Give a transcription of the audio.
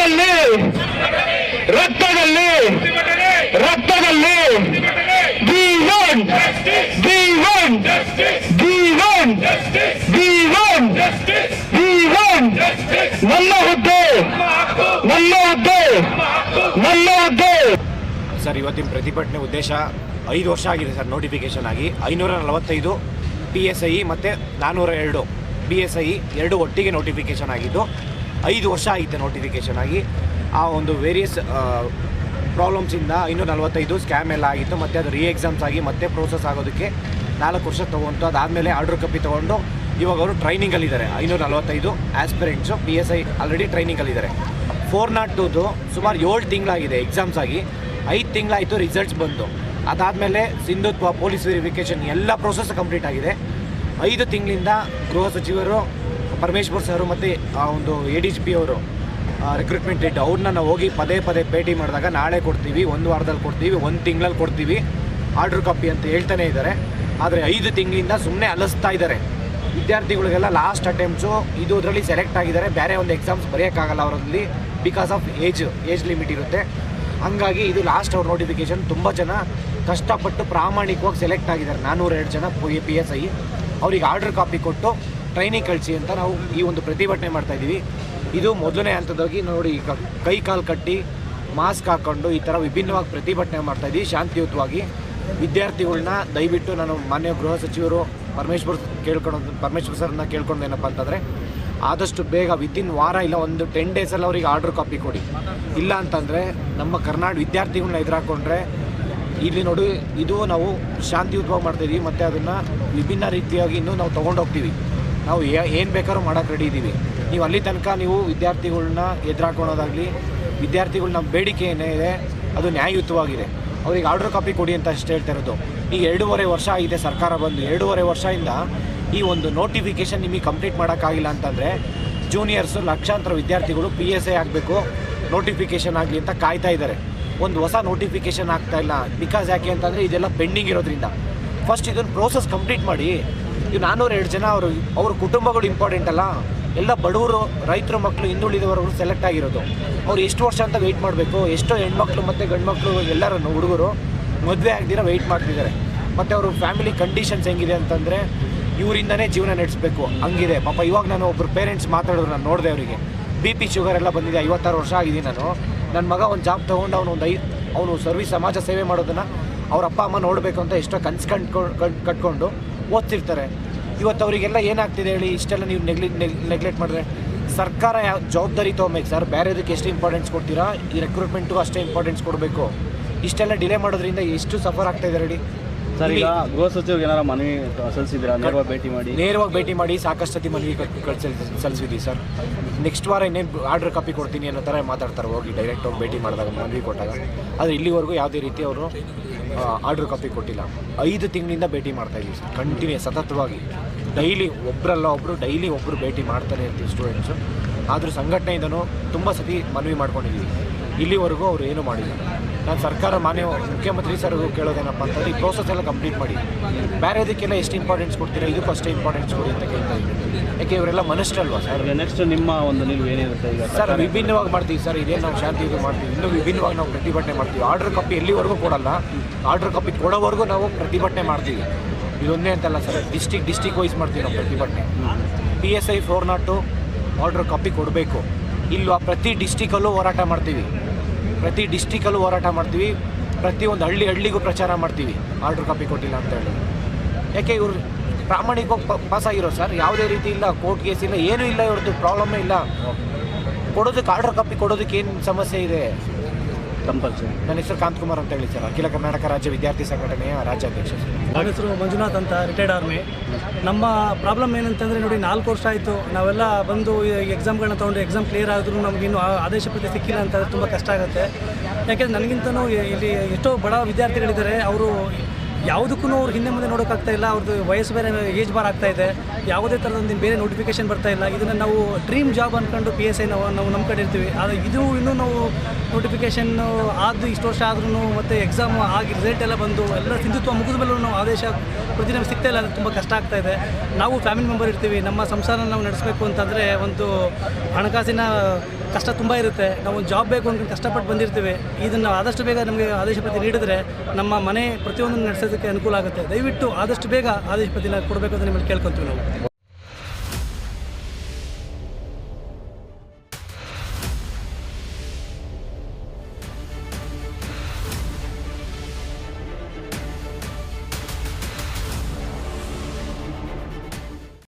ರಕ್ತದಲ್ಲಿ ರಕ್ತದಲ್ಲಿ ರಕ್ತದಲ್ಲಿ, ಜೀವನ್ ಜೀವನ್ ಜೀವನ್ ವಿ ಒನ್ ನನ್ನ ಹುದ್ದೆ ನನ್ನ ಹುದ್ದೆ ನನ್ನ ಹುದ್ದೆ. ಸರ್, ಇವತ್ತಿನ ಪ್ರತಿಭಟನೆ ಉದ್ದೇಶ ಐದು ವರ್ಷ ಆಗಿದೆ ಸರ್ ನೋಟಿಫಿಕೇಶನ್ ಆಗಿ. ಐನೂರ ನಲವತ್ತೈದು ಪಿ ಎಸ್ ಐ ಮತ್ತು ನಾನ್ನೂರ ಎರಡು ಬಿ ಎಸ್ ಐ ಎರಡು ಒಟ್ಟಿಗೆ ನೋಟಿಫಿಕೇಶನ್ ಆಗಿದ್ದು ಐದು ವರ್ಷ ಆಯಿತು ನೋಟಿಫಿಕೇಷನ್ ಆಗಿ. ಆ ಒಂದು ವೇರಿಯಸ್ ಪ್ರಾಬ್ಲಮ್ಸಿಂದ ಇನ್ನೂ ನಲವತ್ತೈದು ಸ್ಕ್ಯಾಮ್ ಎಲ್ಲ ಆಗಿತ್ತು. ಮತ್ತು ಅದು ರೀ ಎಕ್ಸಾಮ್ಸ್ ಆಗಿ ಮತ್ತೆ ಪ್ರೋಸೆಸ್ ಆಗೋದಕ್ಕೆ ನಾಲ್ಕು ವರ್ಷ ತೊಗೊಂತು ಅದಾದಮೇಲೆ ಆರ್ಡ್ರ್ ಕಪ್ಪಿ ತೊಗೊಂಡು ಇವಾಗ ಅವರು ಟ್ರೈನಿಂಗಲ್ಲಿದ್ದಾರೆ ಐನೂರ ನಲವತ್ತೈದು aspirants P S I already ಟ್ರೈನಿಂಗಲ್ಲಿದ್ದಾರೆ four naught ಟೂದು ಸುಮಾರು ಏಳು ತಿಂಗಳಾಗಿದೆ ಎಕ್ಸಾಮ್ಸ್ ಆಗಿ. ಐದು ತಿಂಗಳಾಯಿತು ರಿಸಲ್ಟ್ಸ್ ಬಂತು ಅದಾದಮೇಲೆ ಸಿಂಧುತ್ವ ಪೊಲೀಸ್ ವೆರಿಫಿಕೇಷನ್ ಎಲ್ಲ ಪ್ರೋಸೆಸ್ ಕಂಪ್ಲೀಟ್ ಆಗಿದೆ. ಐದು ತಿಂಗಳಿಂದ ಗೃಹ ಸಚಿವರು ಪರಮೇಶ್ವರ್ ಸರ್ ಮತ್ತು, ಆ, ಒಂದು ಎ ಡಿ ಜಿ ಪಿ ಅವರು ರಿಕ್ರೂಟ್ಮೆಂಟ್ ಇಟ್ಟು ಅವ್ರನ್ನ ನಾವು ಹೋಗಿ ಪದೇ ಪದೇ ಭೇಟಿ ಮಾಡಿದಾಗ ನಾಳೆ ಕೊಡ್ತೀವಿ, ಒಂದು ವಾರದಲ್ಲಿ ಕೊಡ್ತೀವಿ, ಒಂದು ತಿಂಗಳಲ್ಲಿ ಕೊಡ್ತೀವಿ ಆರ್ಡ್ರ್ ಕಾಪಿ ಅಂತ ಹೇಳ್ತಾನೆ ಇದ್ದಾರೆ ಆದರೆ ಐದು ತಿಂಗಳಿಂದ ಸುಮ್ಮನೆ ಅಲಸ್ತಾ ಇದ್ದಾರೆ ವಿದ್ಯಾರ್ಥಿಗಳಿಗೆಲ್ಲ ಲಾಸ್ಟ್ ಅಟೆಂಪ್ಟ್ಸು ಇದು ಅದರಲ್ಲಿ ಸೆಲೆಕ್ಟ್ ಆಗಿದ್ದಾರೆ ಬೇರೆ ಒಂದು ಎಕ್ಸಾಮ್ಸ್ ಬರೆಯೋಕ್ಕಾಗಲ್ಲ ಅವರಲ್ಲಿ because of age age limit ಇರುತ್ತೆ. ಹಂಗಾಗಿ ಇದು ಲಾಸ್ಟ್ ಅವ್ರ ನೋಟಿಫಿಕೇಶನ್ ತುಂಬ ಜನ ಕಷ್ಟಪಟ್ಟು ಪ್ರಾಮಾಣಿಕವಾಗಿ ಸೆಲೆಕ್ಟ್ ಆಗಿದ್ದಾರೆ ನಾನ್ನೂರ ಎರಡು ಜನ ಪಿ ಎಸ್, ಐ. ಅವ್ರಿಗೆ ಆರ್ಡ್ರ್ ಕಾಪಿ ಕೊಟ್ಟು ಟ್ರೈನಿಂಗ್ ಕಳಿಸಿ ಅಂತ ನಾವು ಈ ಒಂದು ಪ್ರತಿಭಟನೆ ಮಾಡ್ತಾ ಇದ್ದೀವಿ. ಇದು ಮೊದಲನೇ ಹಂತದಾಗಿ ನೋಡಿ ಕೈ ಕಾಲು ಕಟ್ಟಿ, ಮಾಸ್ಕ್ ಹಾಕ್ಕೊಂಡು ಈ ಥರ ವಿಭಿನ್ನವಾಗಿ ಪ್ರತಿಭಟನೆ ಮಾಡ್ತಾ ಇದ್ದೀವಿ ಶಾಂತಿಯುತವಾಗಿ. ವಿದ್ಯಾರ್ಥಿಗಳನ್ನ ದಯವಿಟ್ಟು ನಾನು ಮಾನ್ಯ ಗೃಹ ಸಚಿವರು ಪರಮೇಶ್ವರ್ ಕೇಳ್ಕೊಂಡು, ಪರಮೇಶ್ವರ್ ಸರ್ನ ಕೇಳ್ಕೊಂಡು ಏನಪ್ಪ ಅಂತಂದರೆ, ಆದಷ್ಟು ಬೇಗ ವಿತಿನ್ ವಾರ ಇಲ್ಲ ಒಂದು ಟೆನ್ ಡೇಸಲ್ಲಿ ಅವ್ರಿಗೆ ಆರ್ಡ್ರ್ ಕಾಪಿ ಕೊಡಿ. ಇಲ್ಲ ಅಂತಂದರೆ ನಮ್ಮ ಕರ್ನಾಟಕ ವಿದ್ಯಾರ್ಥಿಗಳನ್ನ ಎದುರಾಕೊಂಡ್ರೆ ಇಲ್ಲಿ ನೋಡಿ, ಇದು ನಾವು ಶಾಂತಿಯುತವಾಗಿ ಮಾಡ್ತಾಯಿದ್ದೀವಿ ಮತ್ತು ಅದನ್ನು ವಿಭಿನ್ನ ರೀತಿಯಾಗಿ ಇನ್ನೂ ನಾವು ತೊಗೊಂಡೋಗ್ತೀವಿ ನಾವು ಏನು ಬೇಕಾದ್ರೂ ಮಾಡೋಕ್ಕೆ ರೆಡಿ ಇದ್ದೀವಿ ನೀವು ಅಲ್ಲಿ ತನಕ ನೀವು ವಿದ್ಯಾರ್ಥಿಗಳನ್ನ ಎದುರಾಕೊಳ್ಳೋದಾಗಲಿ ವಿದ್ಯಾರ್ಥಿಗಳು ನಮ್ಮ ಬೇಡಿಕೆ ಏನೇ ಇದೆ, ಅದು ನ್ಯಾಯಯುತವಾಗಿದೆ. ಅವ್ರಿಗೆ ಆರ್ಡರ್ ಕಾಪಿ ಕೊಡಿ ಅಂತ ಅಷ್ಟು ಹೇಳ್ತಾ ಇರೋದು. ಈಗ ಎರಡೂವರೆ ವರ್ಷ ಆಗಿದೆ ಸರ್ಕಾರ ಬಂದು. ಎರಡೂವರೆ ವರ್ಷದಿಂದ ಈ ಒಂದು ನೋಟಿಫಿಕೇಷನ್ ನಿಮಗೆ ಕಂಪ್ಲೀಟ್ ಮಾಡೋಕ್ಕಾಗಿಲ್ಲ ಅಂತಂದರೆ ಜೂನಿಯರ್ಸು ಲಕ್ಷಾಂತರ ವಿದ್ಯಾರ್ಥಿಗಳು ಪಿ ಎಸ್ ಐ ಆಗಬೇಕು ನೋಟಿಫಿಕೇಷನ್ ಆಗಲಿ ಅಂತ ಕಾಯ್ತಾ ಇದ್ದಾರೆ. ಒಂದು ಹೊಸ ನೋಟಿಫಿಕೇಷನ್ ಆಗ್ತಾ ಇಲ್ಲ. ಬಿಕಾಸ್ ಯಾಕೆ ಅಂತಂದರೆ ಇದೆಲ್ಲ ಪೆಂಡಿಂಗ್ ಇರೋದ್ರಿಂದ. ಫಸ್ಟ್ ಇದನ್ನು ಪ್ರೋಸೆಸ್ ಕಂಪ್ಲೀಟ್ ಮಾಡಿ ಇವು ನಾನ್ನೂರ ಎರಡು ಜನ ಅವರು ಅವ್ರ ಕುಟುಂಬಗಳು ಇಂಪಾರ್ಟೆಂಟ್ ಅಲ್ಲ? ಎಲ್ಲ ಬಡವರು, ರೈತರ ಮಕ್ಕಳು ಹಿಂದುಳಿದವರು ಸೆಲೆಕ್ಟ್ ಆಗಿರೋದು. ಅವ್ರು ಎಷ್ಟು ವರ್ಷ ಅಂತ ವೆಯ್ಟ್ ಮಾಡಬೇಕು? ಎಷ್ಟೋ ಹೆಣ್ಮಕ್ಳು ಮತ್ತು ಗಂಡು ಮಕ್ಕಳು ಎಲ್ಲರೂ ಹುಡುಗರು ಮದುವೆ ಆಗದಿರ ವೆಯ್ಟ್ ಮಾಡ್ತಿದ್ದಾರೆ. ಮತ್ತು ಅವರು ಫ್ಯಾಮಿಲಿ ಕಂಡೀಷನ್ಸ್ ಹೆಂಗಿದೆ ಅಂತಂದರೆ ಇವರಿಂದನೇ ಜೀವನ ನಡೆಸಬೇಕು. ಹಂಗಿದೆ. ಪಾಪ ಇವಾಗ ನಾನು ಒಬ್ಬರು ಪೇರೆಂಟ್ಸ್ ಮಾತಾಡೋರು, ನಾನು ನೋಡಿದೆ ಅವರಿಗೆ. ಬಿ ಪಿ ಶುಗರ್ ಎಲ್ಲ ಬಂದಿದೆ, ಐವತ್ತಾರು ವರ್ಷ ಆಗಿದ್ದೀನಿ ನಾನು. ನನ್ನ ಮಗ ಒಂದು ಜಾಬ್ ತೊಗೊಂಡು ಅವನು ಒಂದು ಐ ಅವನು ಸರ್ವಿಸ್ ಸಮಾಜ ಸೇವೆ ಮಾಡೋದನ್ನು ಅವ್ರ ಅಪ್ಪ, ಅಮ್ಮ ನೋಡಬೇಕು ಅಂತ ಎಷ್ಟೋ ಕನ್ಸು ಕಂಡ್ಕೊಂಡು ಕಟ್ಕೊಂಡು ಓದ್ತಿರ್ತಾರೆ. ಇವತ್ತು ಅವರಿಗೆಲ್ಲ ಏನಾಗ್ತಿದೆ ಹೇಳಿ ಇಷ್ಟೆಲ್ಲ ನೀವು ನೆಗ್ಲಿ ನೆಗ್ಲೆಕ್ಟ್ ಮಾಡಿದ್ರೆ? ಸರ್ಕಾರ ಯಾವ ಜವಾಬ್ದಾರಿ ತೊಗೊಬೇಕು ಸರ್? ಬೇರೆದಕ್ಕೆ ಎಷ್ಟು ಇಂಪಾರ್ಟೆನ್ಸ್ ಕೊಡ್ತೀರಾ? ಈ ರೆಕ್ರೂಟ್ಮೆಂಟ್ಗೂ ಅಷ್ಟೇ ಇಂಪಾರ್ಟೆನ್ಸ್ ಕೊಡಬೇಕು. ಇಷ್ಟೆಲ್ಲ ಡಿಲೇ ಮಾಡೋದ್ರಿಂದ ಎಷ್ಟು ಸಫರ್ ಆಗ್ತಾ ಇದೆ ರೆಡಿ ಸರ್ ಈಗ ಗೃಹ ಸಚಿವರಿಗೆ ಏನಾರ ಮನವಿ ಸಲ್ಲಿಸಿದ್ದೀರಾ ನೇರವಾಗಿ ಭೇಟಿ ಮಾಡಿ. ನೇರವಾಗಿ ಭೇಟಿ ಮಾಡಿ ಸಾಕಷ್ಟು ಸತಿ ಮನವಿ ಕಳಿಸಿ ಸಲ್ಲಿಸಿದ್ದೀವಿ ಸರ್. ನೆಕ್ಸ್ಟ್ ವಾರ ಇನ್ನೇನು ಆರ್ಡರ್ ಕಾಪಿ ಕೊಡ್ತೀನಿ ಅನ್ನೋ ಥರ ಮಾತಾಡ್ತಾರೆ, ಹೋಗಿ ಡೈರೆಕ್ಟ್ ಹೋಗಿ ಭೇಟಿ ಮಾಡಿದಾಗ ಮನವಿ ಕೊಟ್ಟಾಗ. ಆದರೆ ಇಲ್ಲಿವರೆಗೂ ಯಾವುದೇ ರೀತಿ ಅವರು ಆರ್ಡ್ರ್ ಕಾಪಿ ಕೊಟ್ಟಿಲ್ಲ. ಐದು ತಿಂಗಳಿಂದ ಭೇಟಿ ಮಾಡ್ತಾ ಇದ್ದೀವಿ ಸರ್ ಕಂಟಿನ್ಯೂ ಸತತವಾಗಿ. ಡೈಲಿ ಒಬ್ಬರಲ್ಲ ಒಬ್ಬರು ಡೈಲಿ ಒಬ್ಬರು ಭೇಟಿ ಮಾಡ್ತಾನೆ ಇರ್ತೀವಿ ಸ್ಟೂಡೆಂಟ್ಸು ಆದರೂ ಸಂಘಟನೆಯಿಂದನೂ ತುಂಬ ಸತಿ ಮನವಿ ಮಾಡ್ಕೊಂಡಿದ್ದೀವಿ ಇಲ್ಲಿವರೆಗೂ ಅವರು ಏನು ಮಾಡಿಲ್ಲ. ನಾನು ಸರ್ಕಾರ ಮಾನ್ಯ ಮುಖ್ಯಮಂತ್ರಿ ಸರ್ಗೂ ಕೇಳೋದೇನಪ್ಪ ಅಂತಂದರೆ ಈ ಪ್ರೋಸೆಸ್ ಎಲ್ಲ ಕಂಪ್ಲೀಟ್ ಮಾಡಿ. ಬೇರೆದಕ್ಕೆಲ್ಲ ಎಷ್ಟು ಇಂಪಾರ್ಟೆನ್ಸ್ ಕೊಡ್ತೀರಾ? ಇದು ಅಷ್ಟೇ ಇಂಪಾರ್ಟೆನ್ಸ್ ಕೊಡಿ ಅಂತ ಕೇಳ್ತಾ ಇದ್ದೀನಿ. ಯಾಕೆ ಇವರೆಲ್ಲ ಮನುಷ್ಯರಲ್ವಾ ಸರ್? ನೆಕ್ಸ್ಟ್ ನಿಮ್ಮ ಒಂದು ನೀವು ಏನಿರುತ್ತೆ ಈಗ ಸರ್ ವಿಭಿನ್ನವಾಗಿ ಮಾಡ್ತೀವಿ ಸರ್. ಇದೇನು ನಾವು ಶಾಂತಿ ಇದು ಮಾಡ್ತೀವಿ. ಇನ್ನೂ ವಿಭಿನ್ನವಾಗಿ ನಾವು ಪ್ರತಿಭಟನೆ ಮಾಡ್ತೀವಿ. ಆರ್ಡರ್ ಕಾಪಿ ಎಲ್ಲಿವರೆಗೂ ಕೊಡಲ್ಲ. ಆರ್ಡರ್ ಕಾಪಿ ಕೊಡೋವರೆಗೂ ನಾವು ಪ್ರತಿಭಟನೆ ಮಾಡ್ತೀವಿ. ಇದೊಂದೇ ಅಂತಲ್ಲ ಸರ್. ಡಿಸ್ಟಿಕ್ ಡಿಸ್ಟಿಕ್ ವೈಸ್ ಮಾಡ್ತೀವಿ ನಾವು ಪ್ರತಿಭಟನೆ. P S I four naught order copy ಕೊಡಬೇಕು. ಇಲ್ವಾ? ಪ್ರತಿ ಡಿಸ್ಟಿಕಲ್ಲೂ ಹೋರಾಟ ಮಾಡ್ತೀವಿ. ಪ್ರತಿ ಡಿಸ್ಟಿಕಲ್ಲೂ ಹೋರಾಟ ಮಾಡ್ತೀವಿ. ಪ್ರತಿಯೊಂದು ಹಳ್ಳಿ ಹಳ್ಳಿಗೂ ಪ್ರಚಾರ ಮಾಡ್ತೀವಿ. ಆರ್ಡ್ರ್ ಕಾಪಿ ಕೊಟ್ಟಿಲ್ಲ ಅಂತ ಹೇಳಿ. ಯಾಕೆ ಇವರು ಪ್ರಾಮಾಣಿಕವಾಗಿ ಪಾಸ್ ಆಗಿರೋ ಸರ್? ಯಾವುದೇ ರೀತಿ ಇಲ್ಲ. ಕೋರ್ಟ್ ಕೇಸ್ ಇಲ್ಲ. ಏನೂ ಇಲ್ಲ ಇವ್ರದ್ದು. ಪ್ರಾಬ್ಲಮ್ಮೇ ಇಲ್ಲ. ಕೊಡೋದಕ್ಕೆ ಆರ್ಡ್ರ್ ಕಾಪಿ ಕೊಡೋದಕ್ಕೆ ಏನು ಸಮಸ್ಯೆ ಇದೆ? ಕಂಪಲ್ಸರಿ. ನನ್ನ ಹೆಸರು ಕಾಂತಕುಮಾರ್ ಅಂತ ಹೇಳಿ ಸರ್. ಅಖಿಲ ಕರ್ನಾಟಕ ರಾಜ್ಯ ವಿದ್ಯಾರ್ಥಿ ಸಂಘಟನೆಯ ರಾಜ್ಯಾಧ್ಯಕ್ಷ ಸರ್. ನನ್ನ ಹೆಸರು ಮಂಜುನಾಥ್ ಅಂತ ರಿಟೈರ್ಡ್ ಆರ್ಮಿ ನಮ್ಮ ಪ್ರಾಬ್ಲಮ್ ಏನಂತಂದರೆ ನೋಡಿ ನಾಲ್ಕು ವರ್ಷ ಆಯಿತು. ನಾವೆಲ್ಲ ಬಂದು ಎಕ್ಸಾಮ್ಗಳನ್ನ ತೊಗೊಂಡು ಎಕ್ಸಾಮ್ ಕ್ಲಿಯರ್ ಆದರೂ ನಮ್ಗೆ ಆ- ಆದೇಶ ಪ್ರತಿ ಸಿಕ್ಕಿಲ್ಲ ಅಂತ ತುಂಬ ಕಷ್ಟ ಆಗುತ್ತೆ. ಯಾಕೆಂದ್ರೆ ನನಗಿಂತನೂ ಇಲ್ಲಿ ಎಷ್ಟೋ ಬಡ ವಿದ್ಯಾರ್ಥಿಗಳಿದ್ದಾರೆ. ಅವರು ಯಾವುದಕ್ಕೂ ಅವ್ರು ಹಿಂದೆ ಮುಂದೆ ನೋಡೋಕ್ಕಾಗ್ತಾ ಇಲ್ಲ. ಅವ್ರದ್ದು ವಯಸ್ಸು ಬೇರೆ ಏಜ್ ಬಾರ್ ಆಗ್ತಾ ಇದೆ. ಯಾವುದೇ ಥರದೊಂದು ಬೇರೆ ನೋಟಿಫಿಕೇಶನ್ ಬರ್ತಾ ಇಲ್ಲ. ಇದನ್ನು ನಾವು ಡ್ರೀಮ್ ಜಾಬ್ ಅಂದ್ಕೊಂಡು ಪಿ ಎಸ್ ಐ ನಾವು ನಾವು ನಮ್ಮ ಕಡೆ ಇರ್ತೀವಿ. ಆದರೆ ಇದು ಇನ್ನೂ ನಾವು ನೋಟಿಫಿಕೇಷನ್ನು ಆದ್ದು ಇಷ್ಟು ವರ್ಷ ಆದ್ರೂ ಮತ್ತು ಎಕ್ಸಾಮ್ ಆಗಿ ರಿಸಲ್ಟ್ ಎಲ್ಲ ಬಂದು ಎಲ್ಲ ಸಿಂಧುತ್ವ ಮುಗಿದ ಮೇಲೂ ನಾವು ಆದೇಶ ಪ್ರತಿ ನಮ್ಗೆ ಸಿಗ್ತಾ ಇಲ್ಲ. ಅದು ತುಂಬ ಕಷ್ಟ ಆಗ್ತಾ ಇದೆ. ನಾವು ಫ್ಯಾಮಿಲಿ ಮೆಂಬರ್ ಇರ್ತೀವಿ. ನಮ್ಮ ಸಂಸಾರ ನಾವು ನಡೆಸಬೇಕು ಅಂತಂದರೆ ಒಂದು ಹಣಕಾಸಿನ ಕಷ್ಟ ತುಂಬ ಇರುತ್ತೆ. ನಾವು ಜಾಬ್ ಬೇಕು ಅಂತ ಕಷ್ಟಪಟ್ಟು ಬಂದಿರ್ತೀವಿ. ಇದನ್ನು ಆದಷ್ಟು ಬೇಗ ನಮಗೆ ಆದೇಶ ಪತ್ರ ನೀಡಿದರೆ ನಮ್ಮ ಮನೆ ಪ್ರತಿಯೊಂದನ್ನು ನಡೆಸೋದಕ್ಕೆ ಅನುಕೂಲ ಆಗುತ್ತೆ. ದಯವಿಟ್ಟು ಆದಷ್ಟು ಬೇಗ ಆದೇಶ ಪತ್ರ ಕೊಡಬೇಕು ಅಂತ ನಿಮ್ಮಲ್ಲಿ ಕೇಳ್ಕೊತೀವಿ ನಾವು.